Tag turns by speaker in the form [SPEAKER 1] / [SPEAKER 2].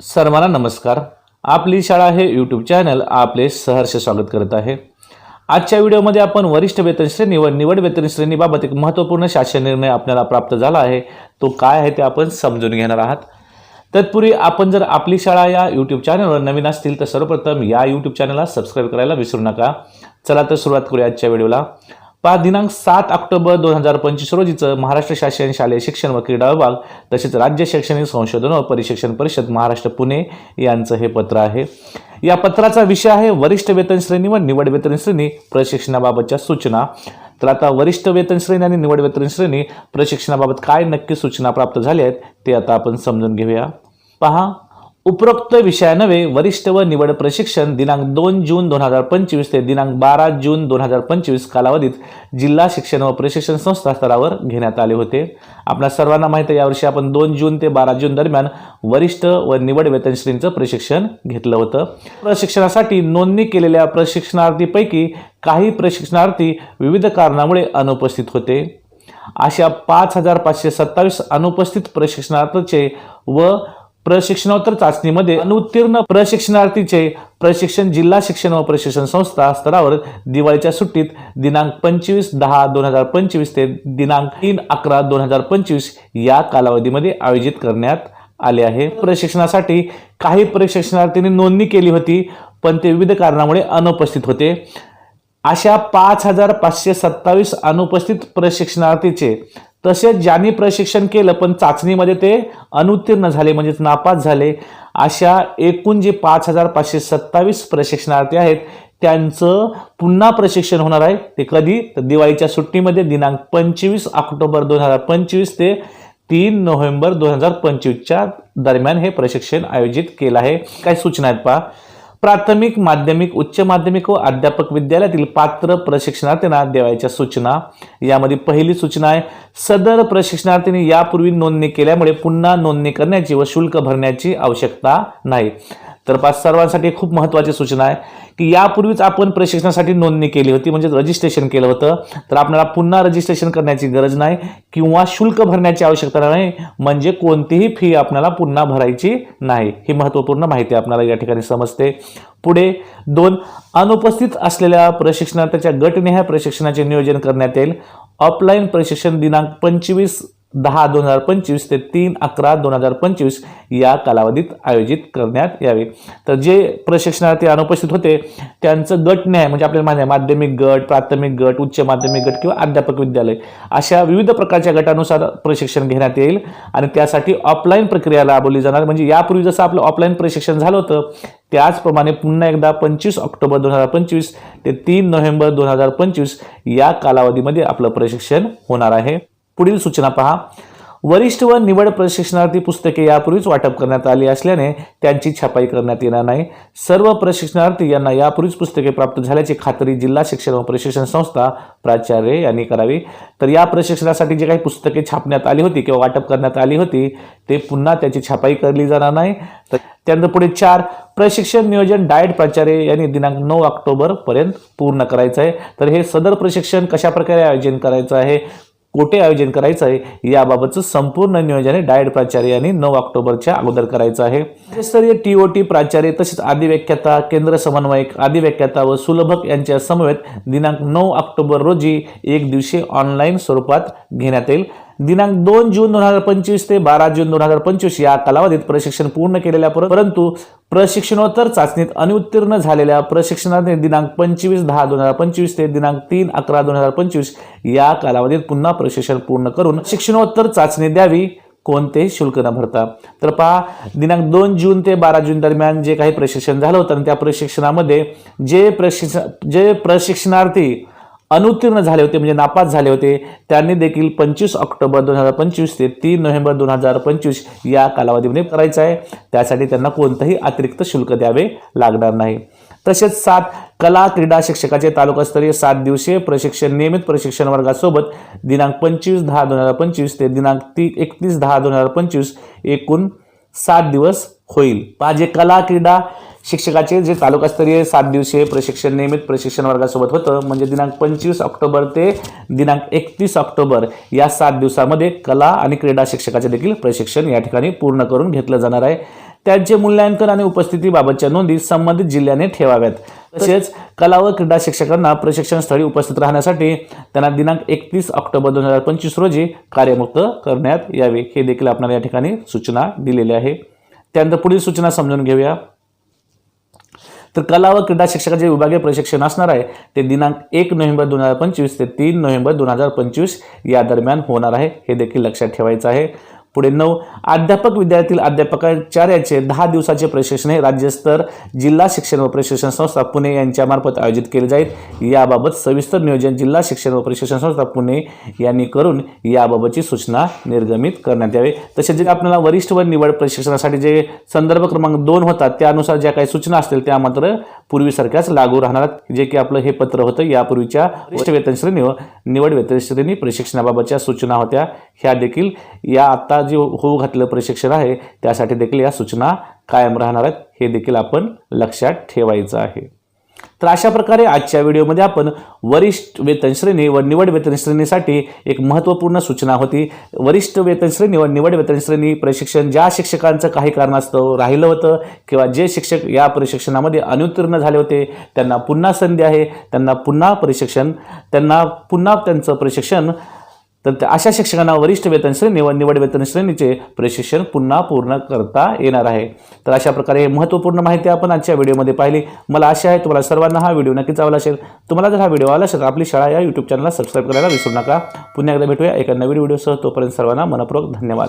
[SPEAKER 1] सर्वांना नमस्कार. आपली शाळा हे यूट्यूब चॅनल आपले सहर्ष स्वागत करत आहे. आजच्या व्हिडिओमध्ये आपण वरिष्ठ वेतन श्रेणी व निवड वेतन श्रेणीबाबत एक महत्त्वपूर्ण शासन निर्णय आपल्याला प्राप्त झाला आहे. तो काय आहे ते आपण समजून घेणार आहात. तत्पूर्वी आपण जर आपली शाळा या यूट्यूब चॅनलवर नवीन असतील तर सर्वप्रथम या यूट्यूब चॅनलला सबस्क्राईब करायला विसरू नका. चला तर सुरुवात करूया आजच्या व्हिडिओला. पाच दिनांक सात ऑक्टोबर दोन हजार पंचवीस रोजीचं महाराष्ट्र शासन शालेय शिक्षण व क्रीडा विभाग तसेच राज्य शैक्षणिक संशोधन व परिशिक्षण परिषद महाराष्ट्र पुणे यांचं हे पत्र आहे. या पत्राचा विषय आहे वरिष्ठ वेतन श्रेणी व निवड वेतन श्रेणी प्रशिक्षणाबाबतच्या सूचना. तर आता वरिष्ठ वेतन श्रेणी आणि निवड वेतन श्रेणी प्रशिक्षणाबाबत काय नक्की सूचना प्राप्त झाल्या आहेत ते आता आपण समजून घेऊया. पहा. उपरोक्त विषयानवे वरिष्ठ व निवड प्रशिक्षण दिनांक दोन जून दोन हजार पंचवीस ते दिनांक बारा जून दोन हजार पंचवीस कालावधीत जिल्हा शिक्षण व प्रशिक्षण संस्था स्तरावर घेण्यात आले होते. आपल्या सर्वांना माहिती आहे यावर्षी आपण दोन जून ते बारा जून दरम्यान वरिष्ठ व निवड वेतनश्रींचं प्रशिक्षण घेतलं होतं. प्रशिक्षणासाठी नोंदणी केलेल्या प्रशिक्षणार्थीपैकी काही प्रशिक्षणार्थी विविध कारणामुळे अनुपस्थित होते. अशा पाच हजार पाचशे सत्तावीस अनुपस्थित प्रशिक्षणार्थीचे व प्रशिक्षणोत्तर चाचणीमध्ये अनुत्तीर्ण प्रशिक्षणार्थीचे प्रशिक्षण जिल्हा शिक्षण व प्रशिक्षण संस्था स्तरावर दिवाळीच्या सुट्टीत दिनांक पंचवीस दहा दोन हजार पंचवीस ते दिनांक तीन अकरा दोन हजार पंचवीस या कालावधीमध्ये आयोजित करण्यात आले आहे. प्रशिक्षणासाठी काही प्रशिक्षणार्थींनी नोंदणी केली होती पण ते विविध कारणामुळे अनुपस्थित होते. अशा पाच हजार पाचशे सत्तावीस अनुपस्थित प्रशिक्षणार्थीचे तसेच ज्यांनी प्रशिक्षण केलं पण चाचणीमध्ये ते अनुत्तीर्ण झाले म्हणजेच नापास झाले अशा एकूण जे पाच हजार पाचशे सत्तावीस प्रशिक्षणार्थी आहेत त्यांचं पुन्हा प्रशिक्षण होणार आहे. ते कधी? तर दिवाळीच्या सुट्टीमध्ये दिनांक पंचवीस ऑक्टोबर दोन हजार पंचवीस ते तीन नोव्हेंबर दोन हजार पंचवीसच्या दरम्यान हे प्रशिक्षण आयोजित केलं आहे. काही सूचना आहेत पहा. प्राथमिक माध्यमिक उच्च माध्यमिक व अध्यापक विद्यालयातील पात्र प्रशिक्षणार्थींना देवायच्या सूचना. यामध्ये पहिली सूचना आहे सदर प्रशिक्षणार्थींनी यापूर्वी नोंदणी केल्यामुळे पुन्हा नोंदणी करण्याची व शुल्क भरण्याची आवश्यकता नाही. तर पाच सर्वांसाठी खूप महत्त्वाची सूचना आहे की यापूर्वीच आपण प्रशिक्षणासाठी नोंदणी केली होती म्हणजे रजिस्ट्रेशन केलं होतं. तर आपल्याला पुन्हा रजिस्ट्रेशन करण्याची गरज नाही किंवा शुल्क भरण्याची आवश्यकता नाही म्हणजे कोणतीही फी आपल्याला पुन्हा भरायची नाही. ही महत्त्वपूर्ण माहिती आपल्याला या ठिकाणी समजते. पुढे दोन अनुपस्थित असलेल्या प्रशिक्षणार्थ्याच्या गटनिहाय प्रशिक्षणाचे नियोजन करण्यात येईल. ऑफलाईन प्रशिक्षण दिनांक पंचवीस दहा दोन हजार पंचवीस ते तीन अकरा दोन हजार पंचवीस या कालावधीत आयोजित करण्यात यावे. तर जे प्रशिक्षणार्थी अनुपस्थित होते त्यांचं गट न्याय म्हणजे आपल्याला माहिती आहे माध्यमिक गट प्राथमिक गट उच्च माध्यमिक गट किंवा अध्यापक विद्यालय अशा विविध प्रकारच्या गटानुसार प्रशिक्षण घेण्यात येईल आणि त्यासाठी ऑफलाईन प्रक्रिया राबवली जाणार. म्हणजे यापूर्वी जसं आपलं ऑफलाईन प्रशिक्षण झालं होतं त्याचप्रमाणे पुन्हा एकदा पंचवीस ऑक्टोबर दोन हजार पंचवीस ते तीन नोव्हेंबर दोन हजार पंचवीस या कालावधीमध्ये आपलं प्रशिक्षण होणार आहे. पुढील सूचना पहा. वरिष्ठ व निवड प्रशिक्षणार्थी पुस्तके यापूर्वीच वाटप करण्यात आली असल्याने त्यांची छपाई करण्यात येणार नाही. सर्व प्रशिक्षणार्थी यांना यापूर्वीच पुस्तके प्राप्त झाल्याची खात्री जिल्हा शिक्षण व प्रशिक्षण संस्था प्राचार्य यांनी करावी. तर या प्रशिक्षणासाठी जे काही पुस्तके छापण्यात आली होती किंवा वाटप करण्यात आली होती ते पुन्हा त्याची छपाई करली जाणार नाही. तर त्यानंतर पुढे चार. प्रशिक्षण नियोजन डाएट प्राचार्य यांनी दिनांक नऊ ऑक्टोबरपर्यंत पूर्ण करायचं आहे तर हे सदर प्रशिक्षण कशा प्रकारे आयोजन करायचं आहे? कुठे आयोजन करायचं आहे याबाबतचं संपूर्ण नियोजन हे प्राचार्य यांनी नऊ ऑक्टोबरच्या अगोदर करायचं आहे. राज्यस्तरीय टी ओ टी प्राचार्य तसेच आदिव्याख्याता केंद्र समन्वयक आदिव्याख्याता व सुलभक यांच्या समवेत दिनांक नऊ ऑक्टोबर रोजी एक दिवशी ऑनलाईन स्वरूपात घेण्यात येईल. दिनांक दोन जून दोन हजार पंचवीस ते बारा जून दोन हजार पंचवीस या कालावधीत प्रशिक्षण पूर्ण केलेल्या पर- परंतु प्रशिक्षणोत्तर चाचणीत अनुत्तीर्ण झालेल्या प्रशिक्षणार्थी दिनांक पंचवीस दहा दोन हजार पंचवीस ते दिनांक तीन अकरा दोन हजार पंचवीस या कालावधीत पुन्हा प्रशिक्षण पूर्ण करून शिक्षणोत्तर चाचणी द्यावी कोणतेही शुल्क न भरता. तर पहा दिनांक दोन जून ते बारा जून दरम्यान जे काही प्रशिक्षण झालं होतं आणि त्या प्रशिक्षणामध्ये जे प्रशिक्षण जे प्रशिक्षणार्थी अनुत्तीर्ण झाले होते म्हणजे नापास झाले होते त्यांनी देखील पंचवीस ऑक्टोबर दोन हजार पंचवीस ते तीन नोव्हेंबर दोन हजार पंचवीस या कालावधीमध्ये करायचं आहे. त्यासाठी त्यांना कोणतंही अतिरिक्त शुल्क द्यावे लागणार नाही. तसेच सात कला क्रीडा शिक्षकाचे तालुकास्तरीय सात दिवसीय प्रशिक्षण नियमित प्रशिक्षण वर्गासोबत दिनांक पंचवीस दहा दोन हजार पंचवीस ते दिनांक ती एकतीस दहा दोन हजार पंचवीस एकूण सात दिवस होईल. माझे कला क्रीडा शिक्षकाचे जे तालुकास्तरीय सात दिवसीय प्रशिक्षण नियमित प्रशिक्षण वर्गासोबत होतं म्हणजे दिनांक पंचवीस ऑक्टोबर ते दिनांक एकतीस ऑक्टोबर या सात दिवसामध्ये कला आणि क्रीडा शिक्षकाचे देखील प्रशिक्षण या ठिकाणी पूर्ण करून घेतलं जाणार आहे. त्यांचे मूल्यांकन आणि उपस्थितीबाबतच्या नोंदी संबंधित जिल्ह्याने ठेवाव्यात. तसेच कला व क्रीडा शिक्षकांना प्रशिक्षण स्थळी उपस्थित राहण्यासाठी त्यांना दिनांक एकतीस ऑक्टोबर दोन हजार पंचवीस रोजी कार्यमुक्त करण्यात यावे हे देखील आपल्याला या ठिकाणी सूचना दिलेली आहे. त्यानंतर पुढील सूचना समजून घेऊया. तर कला व क्रीडा शिक्षकाचे विभागीय प्रशिक्षण असणार आहे. ते दिनांक एक नोव्हेंबर दोन हजार पंचवीस ते तीन नोव्हेंबर दोन हजार पंचवीस या दरम्यान होणार आहे. हे देखील लक्षात ठेवायचं आहे. पुढे नऊ. अध्यापक विद्यार्थी अध्यापकाचार्याचे दहा दिवसाचे प्रशिक्षण हे राज्यस्तर जिल्हा शिक्षण व प्रशिक्षण संस्था पुणे यांच्यामार्फत आयोजित केले जाईल. याबाबत सविस्तर नियोजन जिल्हा शिक्षण व प्रशिक्षण संस्था पुणे यांनी करून याबाबतची सूचना निर्गमित करण्यात यावी. तसेच जे आपल्याला वरिष्ठ व निवड प्रशिक्षणासाठी जे संदर्भ क्रमांक दोन होतात त्यानुसार ज्या काही सूचना असतील त्या मात्र पूर्वीसारख्याच लागू राहणार जे की आपलं हे पत्र होतं यापूर्वीच्या वरिष्ठ वेतनश्रेणी व निवड वेतनश्रेणी प्रशिक्षणाबाबतच्या सूचना होत्या. ह्या देखील या आत्ता आता जे होऊ घातलेलं प्रशिक्षण आहे त्यासाठी देखील या सूचना कायम राहणार आहेत. हे देखील आपण लक्षात ठेवायचं आहे. तर अशा प्रकारे आजच्या व्हिडिओमध्ये आपण वरिष्ठ वेतन श्रेणी व निवड वेतन श्रेणीसाठी एक महत्त्वपूर्ण सूचना होती. वरिष्ठ वेतन श्रेणी व निवड वेतन श्रेणी प्रशिक्षण ज्या शिक्षकांचं काही कारणास्तव राहिलं होतं किंवा जे शिक्षक या प्रशिक्षणामध्ये अनुत्तीर्ण झाले होते त्यांना पुन्हा संधी आहे त्यांना पुन्हा प्रशिक्षण त्यांना पुन्हा त्यांचं प्रशिक्षण तर त्या- अशा शिक्षकांना वरिष्ठ वेतन श्रेणी व निवड वेतन श्रेणीचे प्रशिक्षण पुन्हा पूर्ण करता येणार आहे. तर अशा प्रकारे महत्त्वपूर्ण माहिती आपण आजच्या व्हिडिओमध्ये पाहिली. मला आशा आहे तुम्हाला सर्वांना हा व्हिडिओ नक्कीच आवडला असेल. तुम्हाला जर हा व्हिडिओ आवडला असेल तर आपली शाळा या यूट्यूब चॅनलला सबस्क्राईब करायला विसरू नका. पुन्हा एकदा भेटूया एका नवीन व्हिडिओसह. तोपर्यंत सर्वांना मनपूर्वक धन्यवाद.